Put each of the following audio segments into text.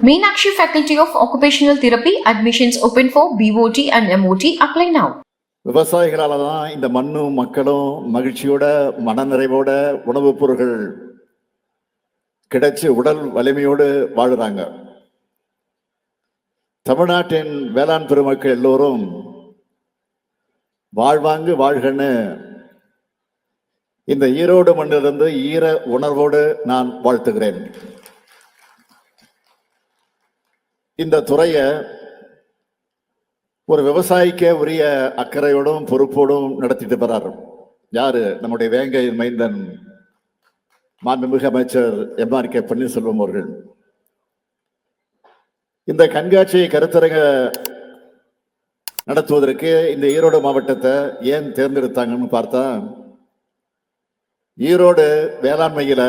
Meenakshi Faculty of Occupational Therapy admissions open for BOT and MOT. Apply now. விவசாயிகளால தான் இந்த மண்ணும் மக்களும் மகிழ்ச்சியோட மனநிறைவோட உணவுப் பொருட்கள் கிடைச்சி உடல் வலிமையோடு வாழுறாங்க தமிழ்நாட்டின் வேளாண் பெருமக்கள் எல்லோரும் வாழ்வாங்கு வாழ்கன்னு இந்த ஈரோடு மண்ணிலிருந்து ஈர உணர்வோடு நான் வாழ்த்துகிறேன் இந்த துறையை ஒரு விவசாயிக்கே உரிய அக்கறையோடும் பொறுப்போடும் நடத்திட்டு வர்றாரு யாரு? நம்முடைய வேங்கை மைந்தன் மாண்புமிகு அமைச்சர் எம் ஆர் கே பன்னீர்செல்வம் அவர்கள். இந்த கண்காட்சியை கருத்தரங்க நடத்துவதற்கு இந்த ஈரோடு மாவட்டத்தை ஏன் தேர்ந்தெடுத்தாங்கன்னு பார்த்தா ஈரோடு வேளாண்மையில்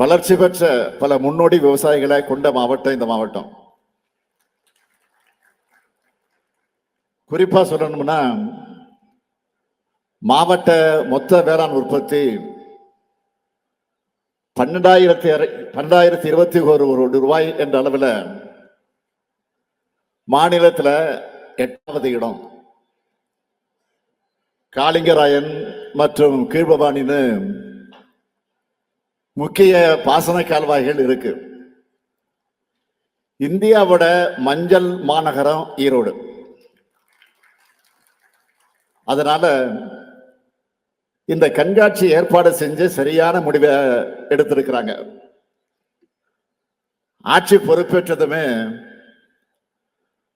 வளர்ச்சி பெற்ற பல முன்னோடி விவசாயிகளை கொண்ட மாவட்டம் இந்த மாவட்டம். குறிப்பா சொல்லணும்னா மாவட்ட மொத்த வேளாண் உற்பத்தி பன்னெண்டாயிரத்தி பன்னெண்டாயிரத்தி இருபத்தி ஒரு கோடி ரூபாய் என்ற அளவில் மாநிலத்தில் எட்டாவது இடம். காளிங்கராயன் மற்றும் கீழ்பவானின்னு முக்கிய பாசன கால்வாய்கள் இருக்கு. இந்தியாவோட மஞ்சள் மாநகரம் ஈரோடு. அதனால இந்த கண்காட்சி ஏற்பாடு செஞ்சு சரியான முடிவை எடுத்திருக்கிறாங்க. ஆட்சி பொறுப்பேற்றதுமே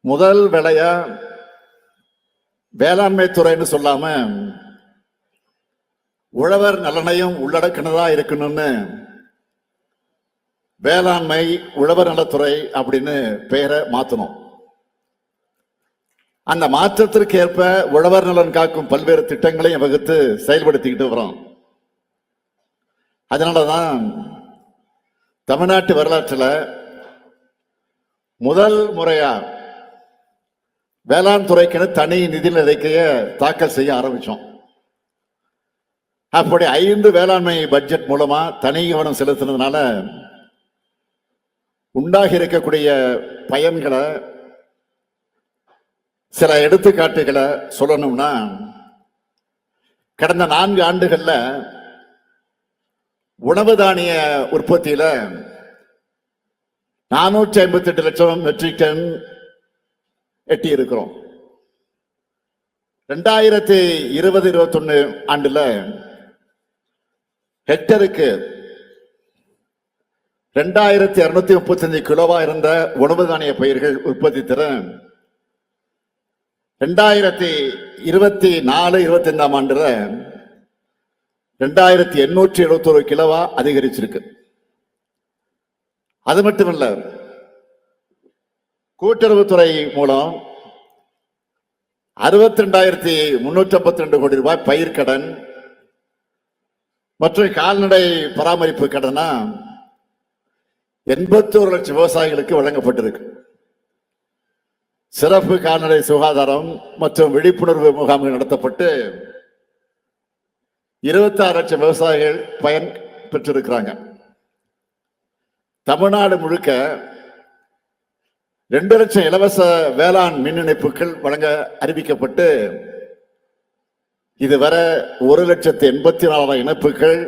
முதல் வேலையா வேளாண்மை துறைன்னு சொல்லாம உழவர் நலனையும் உள்ளடக்கினதா இருக்கணும்னு வேளாண்மை உழவர் நலத்துறை அப்படின்னு பெயரை மாத்தணும். அந்த மாற்றத்திற்கு ஏற்ப உழவர் நலன் காக்கும் பல்வேறு திட்டங்களையும் வகுத்து செயல்படுத்திக்கிட்டு வரோம். அதனாலதான் தமிழ்நாட்டு வரலாற்றில் முதல் முறையா வேளாண் துறைக்கென தனி நிதி நிலைக்கையை தாக்கல் செய்ய ஆரம்பிச்சோம். அப்படி ஐந்து வேளாண்மை பட்ஜெட் மூலமா தனி கவனம் செலுத்தினதுனால உண்டாகி இருக்கக்கூடிய பயன்களை சில எடுத்துக்காட்டுகளை சொல்லணும்னா கடந்த நான்கு ஆண்டுகள்ல உணவு தானிய உற்பத்தியில நானூற்றி ஐம்பத்தி எட்டு லட்சம் மெட்ரிக் டன் எட்டி இருக்கிறோம் ரெண்டாயிரத்தி இருபது இருபத்தொன்னு ஆண்டுல ஹெக்டருக்கு ரெண்டாயிரத்தி இருநூத்தி முப்பத்தஞ்சு கிலோவா இருந்த உணவு தானிய பயிர்கள் உற்பத்தி திறன் ரெண்டாயிரத்தி இருபத்தி நாலு இருபத்தி ஐந்தாம் ஆண்டுல ரெண்டாயிரத்தி எண்ணூற்றி எழுபத்தொரு கிலோவா அதிகரிச்சிருக்கு. அது மட்டும் இல்ல கூட்டுறவுத்துறை மூலம் அறுபத்தி ரெண்டாயிரத்தி முன்னூற்றி ஐம்பத்தி ரெண்டு கோடி ரூபாய் பயிர்க்கடன் மற்றும் கால்நடை பராமரிப்பு கடனா? எண்பத்தோரு லட்சம் விவசாயிகளுக்கு வழங்கப்பட்டிருக்கு. சிறப்பு கால்நடை சுகாதாரம் மற்றும் விழிப்புணர்வு முகாம்கள் நடத்தப்பட்டு இருபத்தி ஆறு லட்சம் விவசாயிகள் பயன் பெற்றிருக்கிறாங்க. தமிழ்நாடு முழுக்க ரெண்டு லட்சம் இலவச வேளாண் மின் இணைப்புகள் வழங்க அறிவிக்கப்பட்டு இதுவரை ஒரு லட்சத்து எண்பத்தி நாலாயிரம் இணைப்புகள்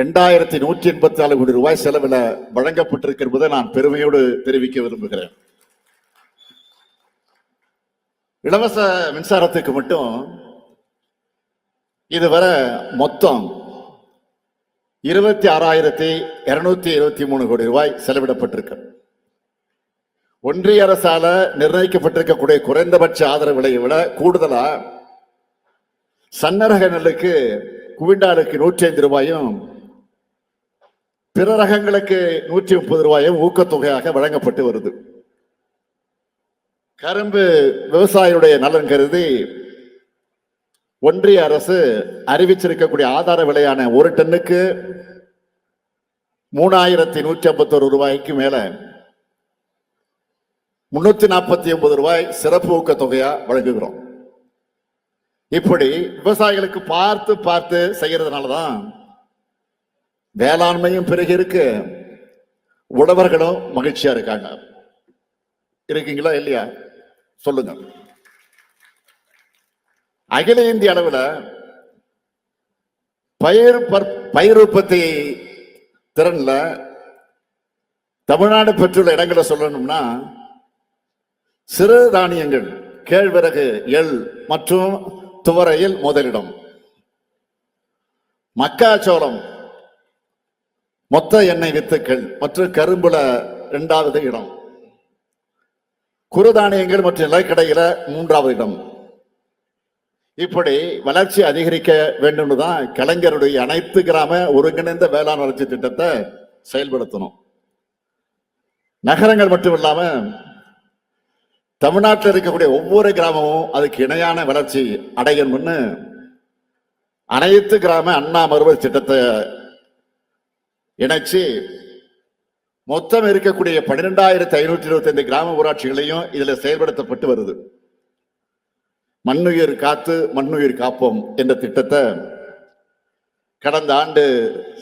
ரெண்டாயிரத்தி நூற்றி எண்பத்தி நாலு கோடி ரூபாய் செலவில் வழங்கப்பட்டிருக்கிறதை நான் பெருமையோடு தெரிவிக்க விரும்புகிறேன். இலவச மின்சாரத்துக்கு மட்டும் இதுவரை மொத்தம் இருபத்தி ஆறாயிரத்தி இருநூத்தி இருபத்தி மூணு கோடி ரூபாய் செலவிடப்பட்டிருக்கு. ஒன்றிய அரசால நிர்ணயிக்கப்பட்டிருக்கக்கூடிய குறைந்தபட்ச ஆதரவு விலையை விட கூடுதலாக சன்னரக நெல்லுக்கு குவிண்டாலுக்கு நூற்றி ஐந்து ரூபாயும் பிற ரகங்களுக்கு நூற்றி முப்பது ரூபாயும் ஊக்கத்தொகையாக வழங்கப்பட்டு வருது. கரும்பு விவசாயியுடைய நலன் கருதி ஒன்றிய அரசு அறிவிச்சிருக்கக்கூடிய ஆதார விலையான ஒரு டன்னுக்கு மூணாயிரத்தி நூற்றி ஐம்பத்தொரு ரூபாய்க்கு மேல முன்னூத்தி நாற்பத்தி ஒன்பது ரூபாய் சிறப்பு ஊக்கத்தொகையா வழங்குகிறோம். இப்படி விவசாயிகளுக்கு பார்த்து பார்த்து செய்யறதுனாலதான் வேளாண்மையும் பிறகு இருக்கு. உழவர்களும் மகிழ்ச்சியா இருக்காங்க. இருக்கீங்களா இல்லையா? சொல்லுங்க. அகில இந்திய அளவில் பயிர் பற்- பயிர் உற்பத்தி திறன்ல தமிழ்நாடு பெற்றுள்ள இடங்களை சொல்லணும்னா சிறு தானியங்கள் கேழ்வரகு எள் மற்றும் துவரையில் முதலிடம். மக்காச்சோளம். மொத்த எண்ணெய் வித்துக்கள் மற்றும் கரும்புல இரண்டாவது இடம். குறுதானியங்கள் மற்றும் நிலக்கடையில மூன்றாவது இடம். இப்படி வளர்ச்சி அதிகரிக்க வேண்டும் தான் கலைஞருடைய அனைத்து கிராம ஒருங்கிணைந்த வேளாண் வளர்ச்சி திட்டத்தை செயல்படுத்தணும். நகரங்கள் மட்டும் இல்லாம தமிழ்நாட்டில் இருக்கக்கூடிய ஒவ்வொரு கிராமமும் அதுக்கு இணையான வளர்ச்சி அடையணும்னு அனைத்து கிராம அண்ணா மறுவல் திட்டத்தை இணைச்சு மொத்தம் இருக்கக்கூடிய பன்னிரெண்டாயிரத்தி ஐநூற்றி இருபத்தி ஐந்து கிராம ஊராட்சிகளையும் இதில் செயல்படுத்தப்பட்டு வருது. மண்ணுயிர் காத்து மண்ணுயிர் காப்போம் என்ற திட்டத்தை கடந்த ஆண்டு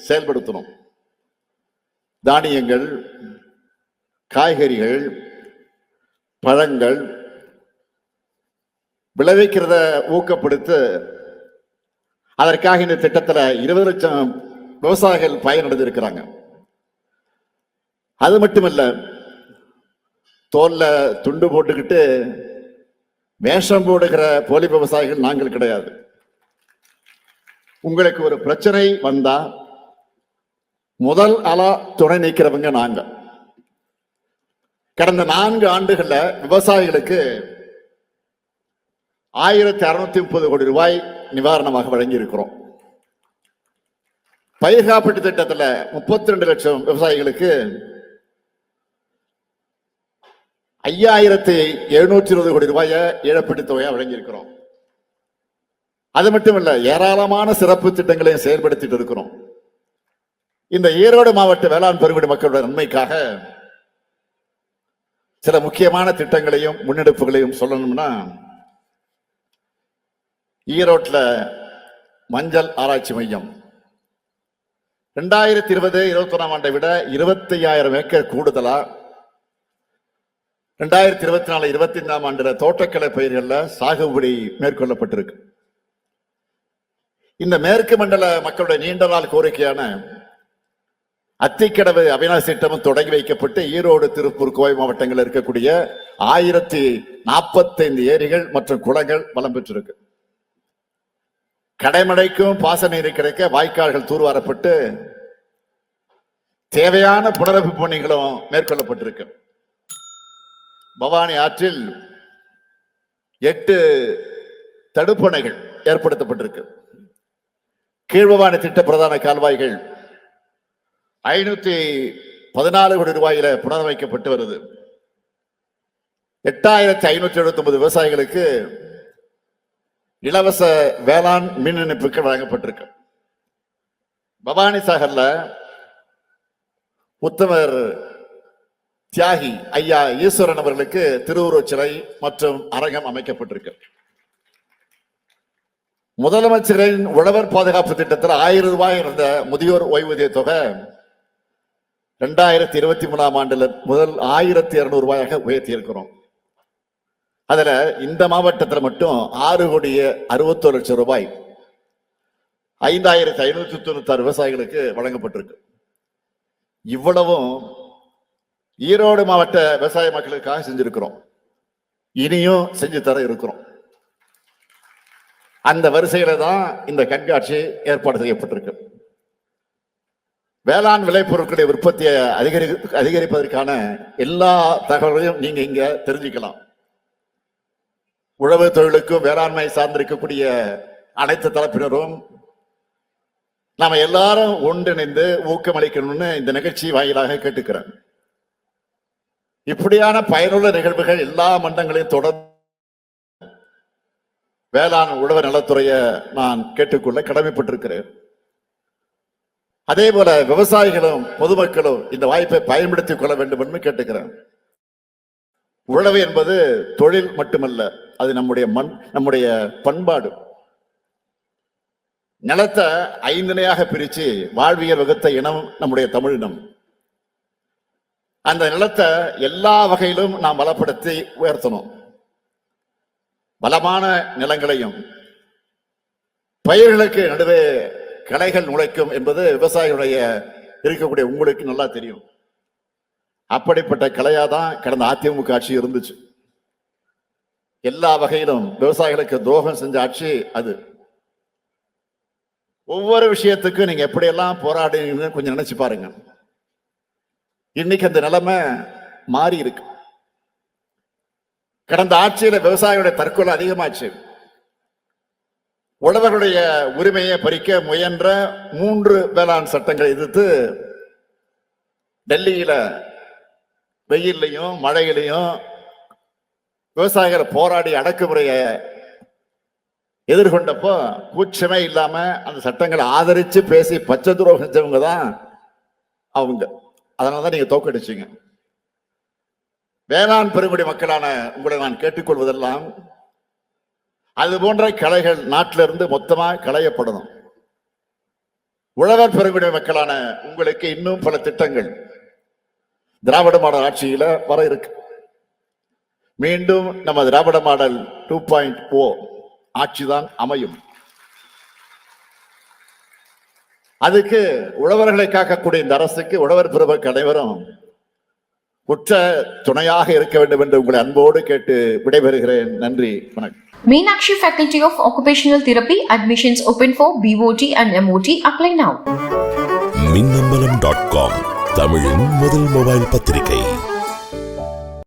செயல்படுத்தணும் தானியங்கள் காய்கறிகள் பழங்கள் விளைவிக்கிறத ஊக்கப்படுத்த அதற்காக இந்த திட்டத்தில் இருபது லட்சம் விவசாயிகள் பயனடைந்திருக்கிறாங்க அது மட்டுமல்ல தோல்ல துண்டு போட்டுக்கிட்டு வேஷம் போடுகிற போலி விவசாயிகள் நாங்கள் கிடையாது. உங்களுக்கு ஒரு பிரச்சனை வந்தா முதல் அலா துணை நீக்கிறவங்க நாங்கள் கடந்த நான்கு ஆண்டுகள்ல விவசாயிகளுக்கு ஆயிரத்தி அறுநூத்தி முப்பது கோடி ரூபாய் நிவாரணமாக வழங்கியிருக்கிறோம். பயிர் காப்பீட்டு திட்டத்தில் முப்பத்தி ரெண்டு லட்சம் விவசாயிகளுக்கு ஐயாயிரத்தி எழுநூற்றி இருபது கோடி ரூபாயை இழப்பீட்டு தொகையை வழங்கியிருக்கிறோம். அது மட்டும் இல்லை ஏராளமான சிறப்பு திட்டங்களையும் செயல்படுத்திட்டு இருக்கிறோம். இந்த ஈரோடு மாவட்ட வேளாண் பெருங்குடி மக்களுடைய நன்மைக்காக சில முக்கியமான திட்டங்களையும் முன்னெடுப்புகளையும் சொல்லணும்னா ஈரோட்ல மஞ்சள் ஆராய்ச்சி மையம். ரெண்டாயிரத்தி இருபது இருபத்தி ஒன்றாம் ஆண்டை விட இருபத்தி ஐயாயிரம் ஏக்கர் கூடுதலா? ரெண்டாயிரத்தி இருபத்தி நாலு இருபத்தி ஐந்தாம் ஆண்டுல தோட்டக்கலை பயிர்களில் சாகுபடி மேற்கொள்ளப்பட்டிருக்கு. இந்த மேற்கு மண்டல மக்களுடைய நீண்ட நாள் கோரிக்கையான அத்திக்கடவு அவினாசி திட்டமும் தொடங்கி வைக்கப்பட்டு ஈரோடு திருப்பூர் கோவை மாவட்டங்களில் இருக்கக்கூடிய ஆயிரத்தி நாற்பத்தைந்து ஏரிகள் மற்றும் குளங்கள் வளம் பெற்றிருக்கு. கடைமடைக்கும் பாசநீர் கிடைக்க வாய்க்கால்கள் தூர்வாரப்பட்டு தேவையான புனரமைப்பு பணிகளும் மேற்கொள்ளப்பட்டிருக்கு. பவானி ஆற்றில் எட்டு தடுப்பணைகள் ஏற்படுத்தப்பட்டிருக்கு. கீழ்பவானி திட்ட பிரதான கால்வாய்கள் ஐநூத்தி பதினாலு கோடி ரூபாயில புனரமைக்கப்பட்டு வருது. எட்டாயிரத்தி ஐநூத்தி எழுபத்தி ஒன்பது விவசாயிகளுக்கு இலவச வேளாண் மின் இணைப்புகள் வழங்கப்பட்டிருக்கு. பவானி சாகர்ல உத்தமர் தியாகி ஐயா ஈஸ்வரன் அவர்களுக்கு திருவுருவச் சிலை மற்றும் அரங்கம் அமைக்கப்பட்டிருக்கு. முதலமைச்சரின் உழவர் பாதுகாப்பு திட்டத்தில் ஆயிரம் ரூபாய் இருந்த முதியோர் ஓய்வூதிய தொகை ரெண்டாயிரத்தி இருபத்தி மூணாம் ஆண்டுல முதல் ஆயிரத்தி இருநூறு ரூபாயாக உயர்த்தி இருக்கிறோம் அதுல இந்த மாவட்டத்தில் மட்டும் ஆறு கோடியே அறுபத்தோரு லட்சம் ரூபாய் ஐந்தாயிரத்தி ஐநூத்தி தொண்ணூத்தாறு விவசாயிகளுக்கு வழங்கப்பட்டிருக்கு. இவ்வளவும் ஈரோடு மாவட்ட விவசாய மக்களுக்காக செஞ்சிருக்கிறோம். இனியும் செஞ்சு தர இருக்கிறோம். அந்த வரிசையில தான் இந்த கண்காட்சி ஏற்பாடு செய்யப்பட்டிருக்கு. வேளாண் விளைபொருட்களுடைய உற்பத்தியை அதிகரி அதிகரிப்பதற்கான எல்லா தகவல்களையும் நீங்க இங்க தெரிஞ்சுக்கலாம். உழவு தொழிலுக்கும் வேளாண்மை சார்ந்திருக்கக்கூடிய அனைத்து தரப்பினரும் நாம எல்லாரும் ஒன்றிணைந்து ஊக்கமளிக்கணும்னு இந்த நிகழ்ச்சி வாயிலாக கேட்டுக்கிறேன். இப்படியான பயனுள்ள நிகழ்வுகள் எல்லா மண்டங்களையும் தொடர்ந்து வேளாண் உழவு நலத்துறையை நான் கேட்டுக்கொள்ள கடமைப்பட்டிருக்கிறேன். அதே போல விவசாயிகளும் பொதுமக்களும் இந்த வாய்ப்பை பயன்படுத்திக் கொள்ள வேண்டும் என்று கேட்டுக்கிறேன். உழவு என்பது தொழில் மட்டுமல்ல அது நம்முடைய மண் நம்முடைய பண்பாடு. நிலத்தை ஐந்திணையாக பிரித்து வாழ்வியல் வகுத்த இனம் நம்முடைய தமிழினம் அந்த நிலத்தை எல்லா வகையிலும் நாம் பலப்படுத்தி உயர்த்தணும். பலமான நிலங்களையும் பயிர்களுக்கு நடுவே களைகள் நுழைக்கும் என்பது விவசாயிகளுடைய இருக்கக்கூடிய உங்களுக்கு நல்லா தெரியும். அப்படிப்பட்ட கலையா தான் கடந்த அதிமுக ஆட்சி இருந்துச்சு. எல்லா வகையிலும் விவசாயிகளுக்கு துரோகம் செஞ்ச ஆட்சி அது. ஒவ்வொரு விஷயத்துக்கும் நீங்க எப்படியெல்லாம் போராடுறீங்கன்னு கொஞ்சம் நினைச்சு பாருங்க. இன்னைக்கு அந்த நிலைமை மாறி இருக்கு. கடந்த ஆட்சியில விவசாயிகளுடைய தற்கொலை அதிகமாச்சு. உழவர்களுடைய உரிமையை பறிக்க முயன்ற மூன்று வேளாண் சட்டங்களை எதிர்த்து டெல்லியில வெயில்லையும் மழையிலையும் விவசாயிகள் போராடி அடக்குமுறையை எதிர்கொண்டப்போ கூச்சமே இல்லாம அந்த சட்டங்களை ஆதரிச்சு பேசி பச்சை துரோகம் செஞ்சவங்க தான் அவங்க. அதனாலதான் நீங்க தோக்கடிச்சீங்க. வேளாண் பெருங்குடி மக்களான உங்களை நான் கேட்டுக்கொள்வதெல்லாம் அது போன்ற கலைகள் நாட்டிலிருந்து மொத்தமாக களையப்படணும். உழவர் பெருங்குடி மக்களான உங்களுக்கு இன்னும் பல திட்டங்கள் திராவிட மாடல் ஆட்சியில வர இருக்கு. மீண்டும் நம்ம Dravida model two point O ஆட்சிதான் அமையும். அதுக்கு உழவர்களை காக்கக்கூடிய இந்த அரசுக்கு உழவர் பெருமக்கள் அனைவரும் உற்ற துணையாக இருக்க வேண்டும் என்று உங்களை அன்போடு கேட்டு விடைபெறுகிறேன். நன்றி வணக்கம். Meenakshi Faculty of Occupational Therapy admissions open for BOT and MOT. Apply now. Minnambalam dot com தமிழின் முதல் மொபைல் பத்திரிகை